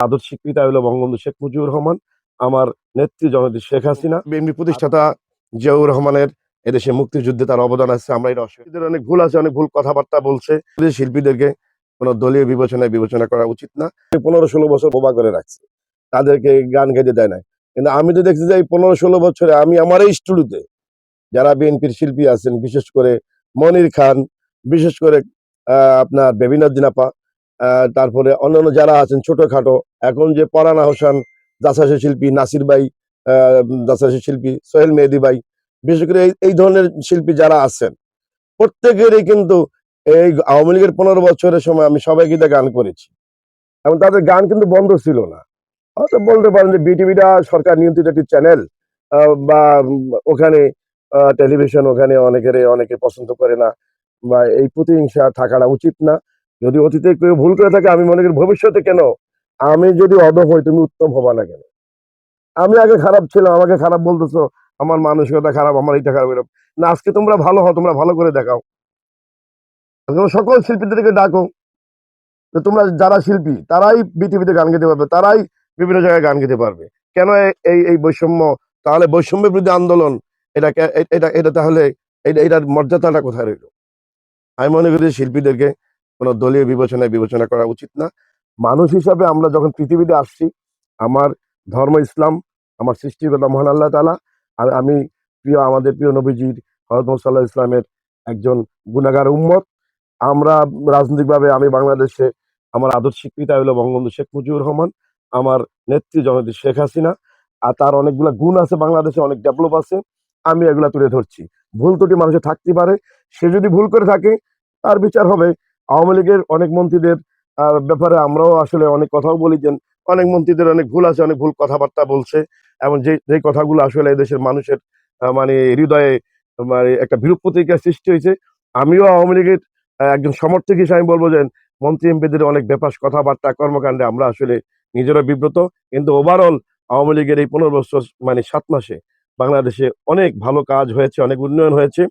আদর স্বীকৃতা হলো বঙ্গবন্ধু শেখ মুজিবুর রহমান আমার নেত্রী জননেত্রী শেখ হাসিনা বিএনপি প্রতিষ্ঠাতা জিয়াউর রহমানের এদেশে মুক্তিযুদ্ধে তার অবদান আছে আমরা এটা অস্বীকার অনেক ভুল আছে অনেক ভুল কথাবার্তা বলছে। শিল্পীদেরকে কোনো দলীয় বিবেচনায় বিবেচনা করা উচিত না। পনেরো ষোলো বছর বোবা করে রাখছে। তাদেরকে গান গাইতে দেয় না কিন্তু আমি তো দেখছি যে এই পনেরো ষোলো বছরে আমি আমার এই স্টুডিওতে যারা বিএনপির শিল্পী আছেন বিশেষ করে মনির খান বিশেষ করে আপনার বেবিনাদ্দিন আপা আহ, তারপরে অন্যান্য যারা আছেন ছোটখাটো, এখন যে পরানা হোসেন দাসাসী শিল্পী নাসির ভাই দাসাসী শিল্পী সোহেল মেহেদি ভাই, বিশেষ করে এই- ধরনের শিল্পী যারা আছেন, প্রত্যেকেরই কিন্তু এই আওয়ামী লীগের পনেরো বছরের সময় আমি সবাইকে দিয়ে গান করেছি। এবং তাদের গান কিন্তু বন্ধ ছিল না। হয়তো বলতে পারেন যে বিটিভিটা সরকার নিয়ন্ত্রিত একটি চ্যানেল বা ওখানে টেলিভিশন ওখানে অনেকের অনেকে পছন্দ করে না, বা এই প্রতিহিংসা থাকাটা উচিত না। যদি অতীতে কেউ ভুল করে থাকে, আমি মনে করি ভবিষ্যতে কেন? আমি যদি অধম হই, তুমি উত্তম হবা না কেন? আমি আগে খারাপ ছিলাম, আমাকে খারাপ বলতেছো, আমার মানসিকতা খারাপ, আমার এইটা খারাপ এরকম। না, আজকে তোমরা ভালো হও, তোমরা ভালো করে দেখাও। সকল শিল্পীদেরকে ডাকো। তো তোমরা যারা শিল্পী, তারাই পৃথিবীতে গান গেতে পারবে, তারাই বিভিন্ন জায়গায় গান গেতে পারবে। কেন এই এই বৈষম্য? তাহলে বৈষম্য বিরুদ্ধে আন্দোলন এটা এটা এটা তাহলে, এটা, এটার মর্যাদাটা কোথায় রইল? আমি মনে করি শিল্পীদেরকে কোনো দলীয় বিবেচনায় বিবেচনা করা উচিত না। মানুষ হিসাবে আমরা যখন পৃথিবীতে আসছি, আমার ধর্ম ইসলাম, আমার সৃষ্টিকর্তা মহান আল্লাহ তালা আর আমি প্রিয়, আমাদের প্রিয় নবীজির হরত সাল্লাহ ইসলামের একজন গুণাগার উম্মত, আমরা রাজনৈতিকভাবে আমি বাংলাদেশে, আমার আদর স্বীকৃতা হলো বঙ্গবন্ধু শেখ মুজিবুর রহমান, আমার নেত্রী জননেত্রী শেখ হাসিনা, আর তার অনেকগুলা গুণ আছে বাংলাদেশে, অনেক ডেভেলপ আছে, আমি এগুলা তুলে ধরছি। ভুল ত্রুটি মানুষের থাকতে পারে, সে যদি ভুল করে থাকে, তার বিচার হবে আওয়ামী লীগের অনেক মন্ত্রীদের ব্যাপারে আমরাও আসলে অনেক কথাও বলি যে, অনেক মন্ত্রীদের অনেক ভুল আছে, অনেক ভুল কথাবার্তা বলছে। এবং যে যে কথাগুলো আসলে এদেশের মানুষের মানে হৃদয়ে মানে একটা বিরূপ প্রতিক্রিয়া সৃষ্টি হয়েছে, আমিও আওয়ামী লীগের একজন সমর্থক হিসেবে আমি বলব যে, মন্ত্রী এমপিদের অনেক ব্যাপার কথাবার্তা, কর্মকাণ্ডে আমরা আসলে নিজেরা বিব্রত। কিন্তু ওভারঅল আওয়ামী লীগের এই পনেরো বছর মানে সাত মাসে বাংলাদেশে অনেক ভালো কাজ হয়েছে, অনেক উন্নয়ন হয়েছে।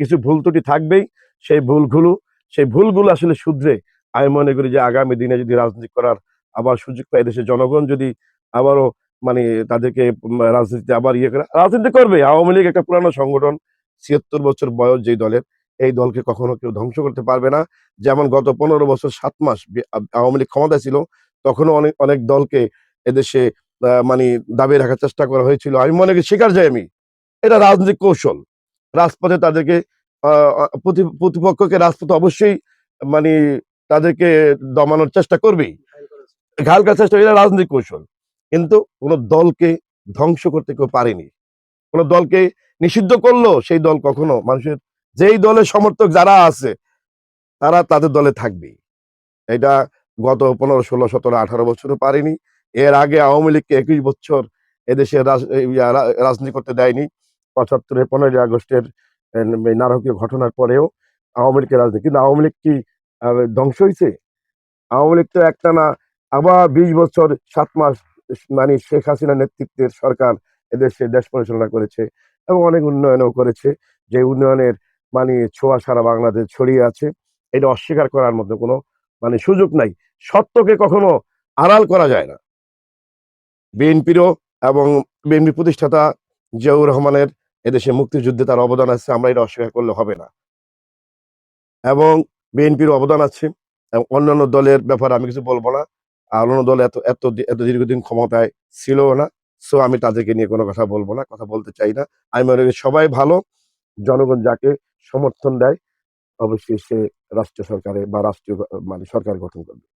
কিছু ভুল ত্রুটি থাকবেই, সেই ভুলগুলো সেই ভুলগুলো আসলে শুধরে আমি মনে করি যে আগামী দিনে যদি রাজনীতি করার আবার সুযোগ পায় দেশের জনগণ যদি আবারও মানে তাদেরকে রাজনীতিতে আবার ইয়ে করে, রাজনীতি করবে। আওয়ামী লীগ একটা পুরানো সংগঠন, ছিয়াত্তর বছর বয়স যেই দলের, এই দলকে কখনো কেউ ধ্বংস করতে পারবে না। যেমন গত পনেরো বছর সাত মাস আওয়ামী লীগ ক্ষমতায় ছিল, তখনও অনেক অনেক দলকে এদেশে মানে দাবি রাখার চেষ্টা করা হয়েছিল। আমি মনে করি স্বীকার যাই আমি। এটা রাজনৈতিক কৌশল। রাজপথে তাদেরকে প্রতিপক্ষকে রাজপথে অবশ্যই মানে তাদেরকে দমানোর চেষ্টা করবেই। ঘাল করার চেষ্টা এটা রাজনৈতিক কৌশল। কিন্তু কোন দলকে ধ্বংস করতে কেউ পারেনি। কোন দলকে নিষিদ্ধ করল, সেই দল কখনো মানুষের, যেই দলের সমর্থক যারা আছে, তারা তাদের দলে থাকবেই। এটা গত পনেরো, ষোলো, সতেরো, আঠারো বছরও পারেনি। এর আগে আওয়ামী লীগকে একুশ বছর এদেশে রাজ- রাজনীতি করতে দেয়নি। পঁচাত্তরের, পনেরোই আগস্টের নারকীয় ঘটনার পরেও আওয়ামী লীগের রাজনীতি। কিন্তু আওয়ামী লীগ কি ধ্বংস হয়েছে আওয়ামী লীগ তো একটা না আবার বিশ বছর, সাত মাস মানে শেখ হাসিনা নেতৃত্বের সরকার এদেশে দেশ পরিচালনা করেছে এবং অনেক উন্নয়নও করেছে। যে উন্নয়নের মানে ছোঁয়া সারা বাংলাদেশ ছড়িয়ে আছে, এটা অস্বীকার করার মধ্যে কোনো মানে সুযোগ নাই। সত্যকে কখনো আড়াল করা যায় না। বিএনপিরও এবং বিএনপি প্রতিষ্ঠাতা জিয়াউর রহমানের এদেশে মুক্তিযুদ্ধে তার অবদান আছে, আমরা এটা অস্বীকার করলে হবে না। এবং বিএনপির অবদান আছে, এবং অন্যান্য দলের ব্যাপারে আমি কিছু বলব না। আর অন্য দল এত এত এত দীর্ঘদিন ক্ষমতায় ছিল না সো আমি তাদেরকে নিয়ে কোনো কথা বলব না, কথা বলতে চাই না। আমি মনে করি সবাই ভালো, জনগণ যাকে সমর্থন দেয়, অবশ্যই সে রাষ্ট্র সরকারে বা রাষ্ট্রীয় মানে সরকার গঠন করবে।